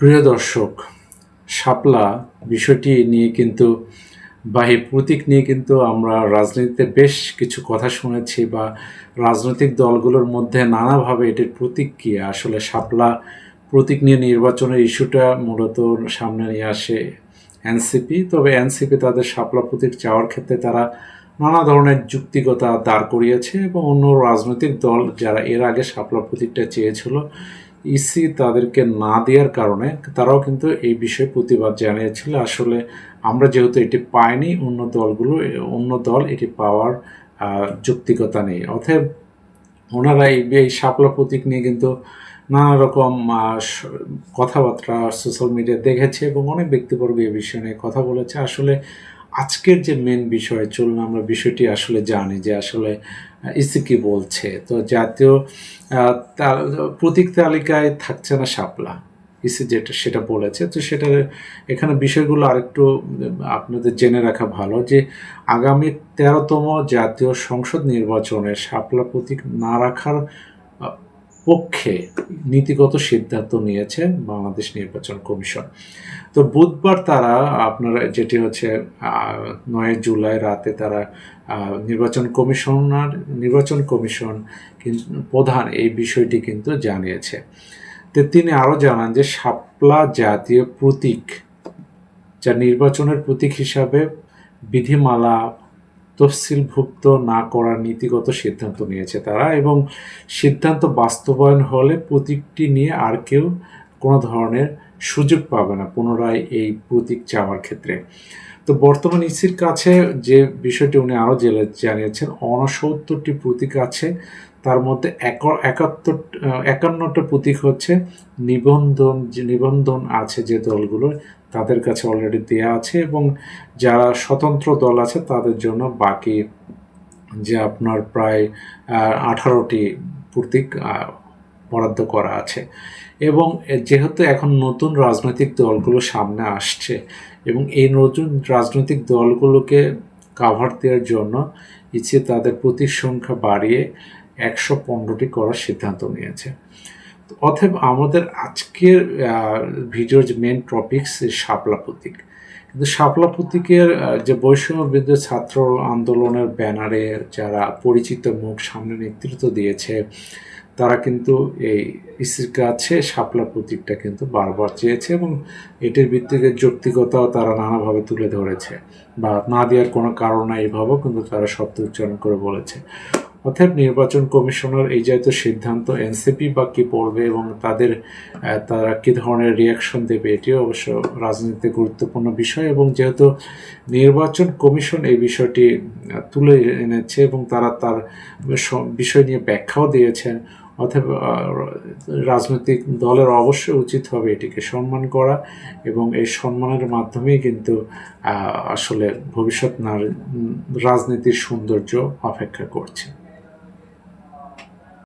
প্রিয় দর্শক, শাপলা বিষয়টি নিয়ে কিন্তু বা এই প্রতীক নিয়ে কিন্তু আমরা রাজনীতিতে বেশ কিছু কথা শুনেছি বা রাজনৈতিক দলগুলোর মধ্যে নানাভাবে এটির প্রতীক কী আসলে শাপলা প্রতীক নিয়ে নির্বাচনের ইস্যুটা মূলত সামনে নিয়ে আসে এনসিপি। তবে এনসিপি তাদের শাপলা প্রতীক চাওয়ার ক্ষেত্রে তারা নানা ধরনের যুক্তিকতা দাঁড় করিয়েছে এবং অন্য রাজনৈতিক দল যারা এর আগে শাপলা প্রতীকটা চেয়েছিল ইসি তাদেরকে না দেওয়ার কারণে তারাও কিন্তু এই বিষয়ে প্রতিবাদ জানিয়েছিল। আসলে আমরা যেহেতু এটি পাইনি, অন্য দলগুলো, অন্য দল এটি পাওয়ার যৌক্তিকতা নেই। অতএব ওনারা এই এই শাপলা প্রতীক নিয়ে কিন্তু নানা রকম কথাবার্তা সোশ্যাল মিডিয়া দেখেছে এবং অনেক ব্যক্তিবর্গ এই বিষয় নিয়ে কথা বলেছে। আসলে আজকের যে মেন বিষয়, চলুন আমরা বিষয়টি আসলে জানি যে আসলে ইসি কি বলছে? তো জাতীয় প্রতীক তালিকায় থাকছে না শাপলা। ইসি যেটা, সেটা বলেছে। তো সেটা, এখানে বিষয়গুলো আরেকটু আপনাদের জেনে রাখা ভালো যে আগামী তেরোতম জাতীয় সংসদ নির্বাচনে শাপলা প্রতীক না রাখার পক্ষে নীতিগত সিদ্ধান্ত নিয়েছে বাংলাদেশ নির্বাচন কমিশন। তো বুধবার তারা আপনার যেটি হচ্ছে নয় জুলাই রাতে তারা নির্বাচন কমিশনার, নির্বাচন কমিশন প্রধান এই বিষয়টি কিন্তু জানিয়েছে। তো তিনি আরও জানান যে শাপলা জাতীয় প্রতীক, যা নির্বাচনের প্রতীক হিসাবে বিধিমালা তফসিলভুক্ত না করার নীতিগত সিদ্ধান্ত নিয়েছে তারা এবং সিদ্ধান্ত বাস্তবায়ন হলে প্রতীকটি নিয়ে আর কেউ কোনো ধরনের সুযোগ পাবে না পুনরায় এই প্রতীক চাওয়ার ক্ষেত্রে। তো বর্তমান ইসির কাছে যে বিষয়টি উনি আরও জেলে জানিয়েছেন, অনসত্তরটি প্রতীক আছে, তার মধ্যে এক- একাত্তর একান্নটা প্রতীক হচ্ছে নিবন্ধন যে নিবন্ধন আছে যে দলগুলোর তাদের কাছে অলরেডি দেয়া আছে এবং যারা স্বতন্ত্র দল আছে তাদের জন্য বাকি যে আপনার প্রায় আঠারোটি প্রতীক বরাদ্দ করা আছে। এবং যেহেতু এখন নতুন রাজনৈতিক দলগুলো সামনে আসছে এবং এই নতুন রাজনৈতিক দলগুলোকে কাভার দেওয়ার জন্য ইচ্ছে তাদের প্রতীক সংখ্যা বাড়িয়ে একশো পনেরোটি করার সিদ্ধান্ত নিয়েছে। অতএব আমাদের আজকের ভিডিওর যে মেন টপিকস শাপলা প্রতীক। কিন্তু শাপলা প্রতীকের যে বৈষম্য বিরুদ্ধে ছাত্র আন্দোলনের ব্যানারে যারা পরিচিত মুখ সামনে নেতৃত্ব দিয়েছে, তারা কিন্তু এই ইসির কাছে শাপলা প্রতীকটা কিন্তু বারবার চেয়েছে এবং এটির ভিত্তিতে যৌক্তিকতাও তারা নানাভাবে তুলে ধরেছে। বা না দেওয়ার কোনো কারণ নাই এইভাবেও কিন্তু তারা শব্দ উচ্চারণ করে বলেছে। অতএব নির্বাচন কমিশনের এই যেহেতু সিদ্ধান্ত এনসিপি বা কি পড়বে এবং তাদের তারা কি ধরনের রিয়াকশন দেবে এটিও অবশ্য রাজনীতিতে গুরুত্বপূর্ণ বিষয় এবং যেহেতু নির্বাচন কমিশন এই বিষয়টি তুলে এনেছে এবং তারা তার বিষয় নিয়ে ব্যাখ্যাও দিয়েছেন আহ, রাজনৈতিক দলের অবশ্যই উচিত হবে এটিকে সম্মান করা এবং এই সম্মানের মাধ্যমেই কিন্তু আসলে ভবিষ্যৎ রাজনীতির সৌন্দর্য অপেক্ষা করছে।